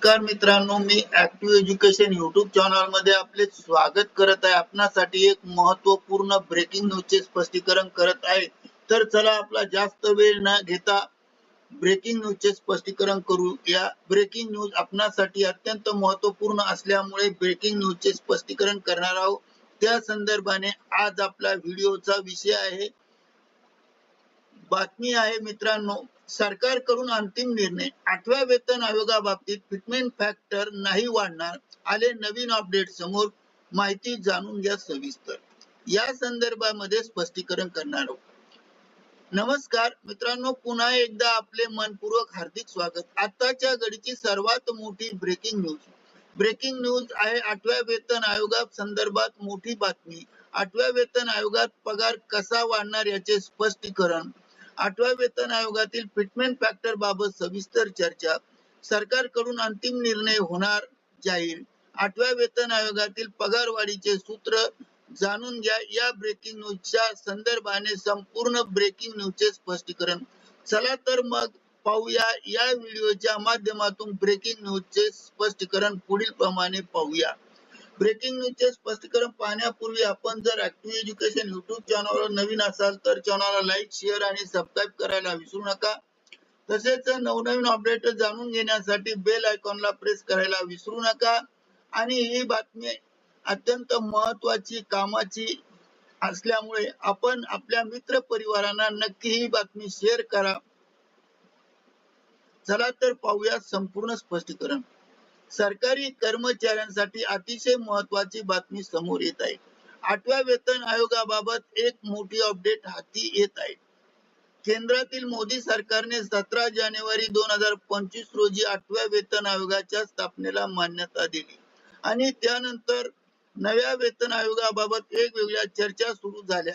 नमस्कार मित्रांनो मी ऍक्टिव्ह एज्युकेशन युट्यूब चॅनलमध्ये आपले स्वागत करत आहे. आपणासाठी एक महत्त्वपूर्ण ब्रेकिंग न्यूजचे स्पष्टीकरण करत आहे. तर चला आपला जास्त वेळ न घेता ब्रेकिंग न्यूजचे स्पष्टीकरण करू. या ब्रेकिंग न्यूज आपणासाठी अत्यंत महत्त्वपूर्ण असल्यामुळे ब्रेकिंग न्यूजचे स्पष्टीकरण करणार आहोत. त्या संदर्भाने आज आपला व्हिडिओचा विषय आहे. बातमी आहे मित्रांनो सरकारकडून अंतिम निर्णय. आठव्या वेतन आयोगाबाबतीत फिटमेंट फॅक्टर नाही वाढणार आले नवीन अपडेट समोर माहिती जाणून घ्या सविस्तर. या संदर्भामध्ये स्पष्टीकरण करणार आहोत. नमस्कार मित्रांनो पुन्हा एकदा आपले मनपूर्वक हार्दिक स्वागत. आताच्या घडीची सर्वात मोठी ब्रेकिंग न्यूज ब्रेकिंग न्यूज आहे आठव्या वेतन आयोगा संदर्भात मोठी बातमी. आठव्या वेतन आयोगात पगार कसा वाढणार याचे स्पष्टीकरण. आठव्या वेतन आयोगातील फिटमेंट फॅक्टर बाबत सविस्तर चर्चा सरकारकडून अंतिम निर्णय होणार जाहीर. आठव्या वेतन आयोगातील पगारवाढीचे सूत्र जाणून घ्या. या ब्रेकिंग न्यूजच्या संदर्भाने संपूर्ण ब्रेकिंग न्यूजचे स्पष्टीकरण. चला तर मग पाहूया. या व्हिडिओच्या माध्यमातून ब्रेकिंग न्यूजचे स्पष्टीकरण पुढील प्रमाणे पाहूया. ब्रेकिंग न्यूजचे स्पष्टीकरण पाहण्यापूर्वी आपण जर ऍक्टिव्ह एज्युकेशन युट्यूब चॅनलवर नवीन असाल तर चॅनलला लाईक शेअर आणि सबस्क्राईब करायला विसरू नका. तसेच नवनवीन अपडेट जाणून घेण्यासाठी बेल आयकॉनला प्रेस करायला विसरू नका. आणि ही बातमी अत्यंत महत्वाची कामाची असल्यामुळे आपण आपल्या मित्र परिवारांना नक्की ही बातमी शेअर करा. चला तर पाहूया संपूर्ण स्पष्टीकरण. सरकारी कर्मचाऱ्यांसाठी अतिशय महत्वाची बातमी समोर येत आहे. आठव्या वेतन आयोगाबाबत एक मोठी अपडेट हाती येत आहे. केंद्रातील मोदी सरकारने सतरा जानेवारी दोन हजार पंचवीस रोजी आठव्या वेतन आयोगाच्या स्थापनेला मान्यता दिली. आणि त्यानंतर नव्या वेतन आयोगाबाबत वेगवेगळ्या चर्चा सुरू झाल्या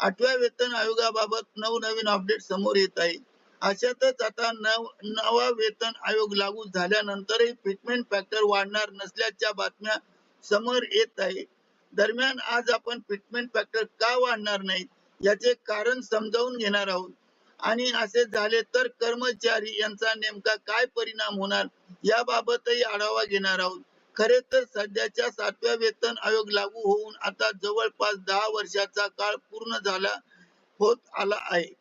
आठव्या वेतन आयोगाबाबत नवनवीन अपडेट समोर येत आहेत अशातच आता नव नवा वेतन आयोग लागू झाल्यानंतरही फिटमेंट फॅक्टर वाढणार नसल्याच्या बातम्या समोर येत आहे. दरम्यान आज आपण फिटमेंट फॅक्टर का वाढणार नाही याचे कारण समजावून घेणार आहोत. आणि असे झाले तर कर्मचारी यांचा नेमका काय परिणाम होणार याबाबतही आढावा घेणार आहोत. खरे तर सध्याच्या सातव्या वेतन आयोग लागू होऊन आता जवळपास दहा वर्षाचा काळ पूर्ण झाला होत आला आहे.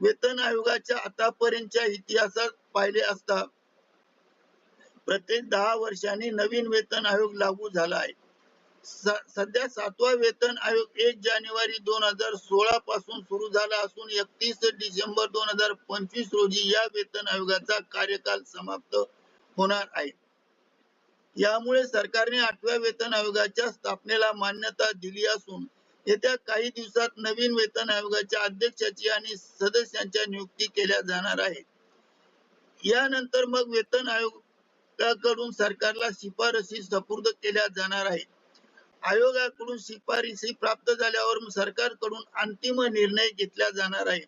वेतन आयोगाच्या आतापर्यंतच्या इतिहासात पाहिले असता प्रत्येक दहा वर्षांनी नवीन वेतन आयोग लागू झाला आहे. सध्या सातवा वेतन आयोग एक जानेवारी दोन हजार सोळा पासून सुरू झाला असून एकतीस डिसेंबर दोन हजार पंचवीस रोजी या वेतन आयोगाचा कार्यकाल समाप्त होणार आहे. यामुळे सरकारने आठव्या वेतन आयोगाच्या स्थापनेला मान्यता दिली असून येत्या काही दिवसात नवीन वेतन आयोगाच्या अध्यक्षाची आणि सदस्यांच्या नियुक्ती केल्या जाणार आहे यानंतर मग वेतन आयोगाकडून सरकारला शिफारसी सपूर्द केल्या जाणार आहेत. आयोगाकडून शिफारसी प्राप्त झाल्यावर सरकारकडून अंतिम निर्णय घेतला जाणार आहे.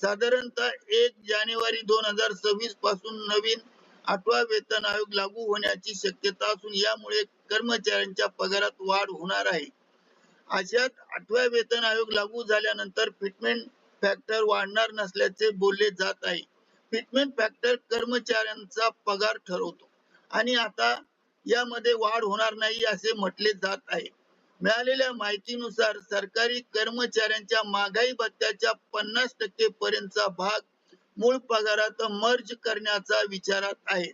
साधारणतः एक जानेवारी दोन हजार सव्वीसपासून नवीन आठवा वेतन आयोग लागू होण्याची शक्यता असून यामुळे कर्मचाऱ्यांच्या पगारात वाढ होणार आहे. अशात आठव्या वेतन आयोग लागू झाल्यानंतर फिटमेंट फॅक्टर वाढणार नसल्याचे बोलले जात आहे. फिटमेंट फॅक्टर कर्मचाऱ्यांचा पगार ठरवतो आणि आता यामध्ये वाढ होणार नाही असे म्हटले जात आहे. मिळालेल्या माहितीनुसार सरकारी कर्मचाऱ्यांच्या महागाई भत्त्याच्या पन्नास टक्के पर्यंतचा भाग मूळ पगारात मर्ज करण्याचा विचारात आहे.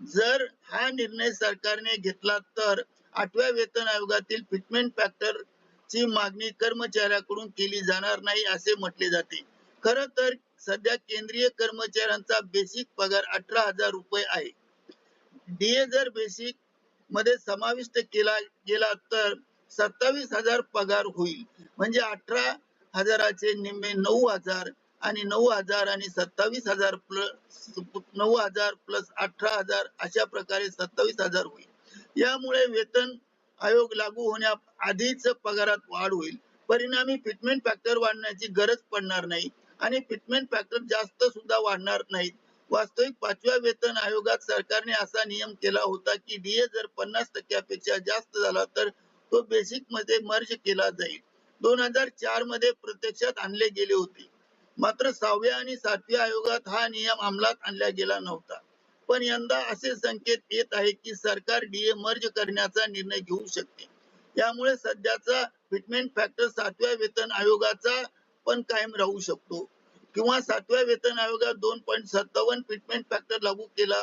जर हा निर्णय सरकारने घेतला तर आठव्या वेतन आयोगातील फिटमेंट फॅक्टर ची मागणी कर्मचाऱ्याकडून केली जाणार नाही असे म्हटले जाते. खर तर सध्या केंद्रीय कर्मचाऱ्यांचा बेसिक पगार अठरा हजार रुपये आहे. डीए जर बेसिकमध्ये समाविष्ट केला गेला तर सत्तावीस हजार पगार होईल. म्हणजे अठरा हजाराचे निम्मे नऊ हजार आणि नऊ हजार आणि सत्तावीस हजार प्लस नऊ हजार प्लस अठरा हजार अशा प्रकारे सत्तावीस हजार होईल. यामुळे वेतन आयोग लागू होण्या आधीच पगारात वाढ होईल. परिणामी फिटमेंट फॅक्टर वाढण्याची गरज पडणार नाही आणि फिटमेंट फॅक्टर जास्त सुद्धा वाढणार नाहीत. वास्तविक पाचव्या वेतन आयोगात सरकारने असा नियम केला होता की डीए जर पन्नास टक्क्यापेक्षा जास्त झाला तर तो बेसिकमध्ये मर्ज केला जाईल. दोन हजार चारमध्ये प्रत्यक्षात आणले गेले होते. मात्र सहाव्या आणि सातव्या आयोगात हा नियम अंमलात आणला गेला नव्हता. पण यंदा असे संकेत येत आहे की सरकार डीए मर्ज करण्याचा निर्णय घेऊ शकते. त्यामुळे सध्याचा फिटमेंट फॅक्टर सातव्या वेतन आयोगाचा पण कायम राहू शकतो. किंवा सातव्या वेतन आयोगात दोन पॉईंट सत्तावन्न फिटमेंट फॅक्टर लागू केला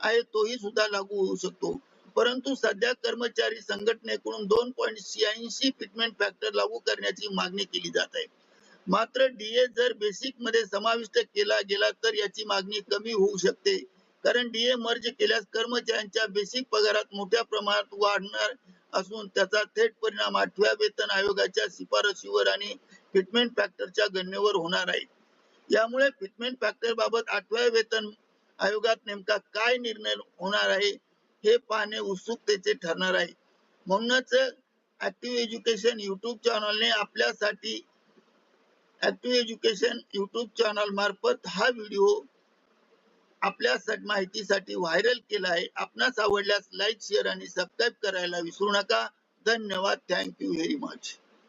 आहे तोही सुद्धा लागू होऊ शकतो. परंतु सध्या कर्मचारी संघटनेकडून दोन पॉईंट शहाऐंशी फिटमेंट फॅक्टर लागू करण्याची मागणी केली जात आहे. मात्र डीए जर बेसिकमध्ये समाविष्ट केला गेला तर याची मागणी कमी होऊ शकते. कारण डीए मर्ज केल्यास कर्मचाऱ्यांच्या बेसिक पगारात मोठ्या प्रमाणात वाढणार असून त्याचा थेट परिणाम आठव्या वेतन आयोगाच्या शिफारशीवर आणि फिटमेंट फॅक्टरच्या गणनेवर होणार आहे. यामुळे फिटमेंट फॅक्टर बाबत आठव्या वेतन आयोगात नेमका काय निर्णय होणार आहे हे पाहणे उत्सुकतेचे ठरणार आहे. म्हणूनच ऍक्टिव्ह एज्युकेशन युट्यूब चॅनलने आपल्यासाठी ऍक्टिव्ह एज्युकेशन युट्यूब चॅनल मार्फत हा व्हिडिओ आपल्या सा- माहितीसाठी व्हायरल केला आहे आपणास आवडल्यास लाईक शेअर आणि सबस्क्राईब करायला विसरू नका. धन्यवाद. Thank you very much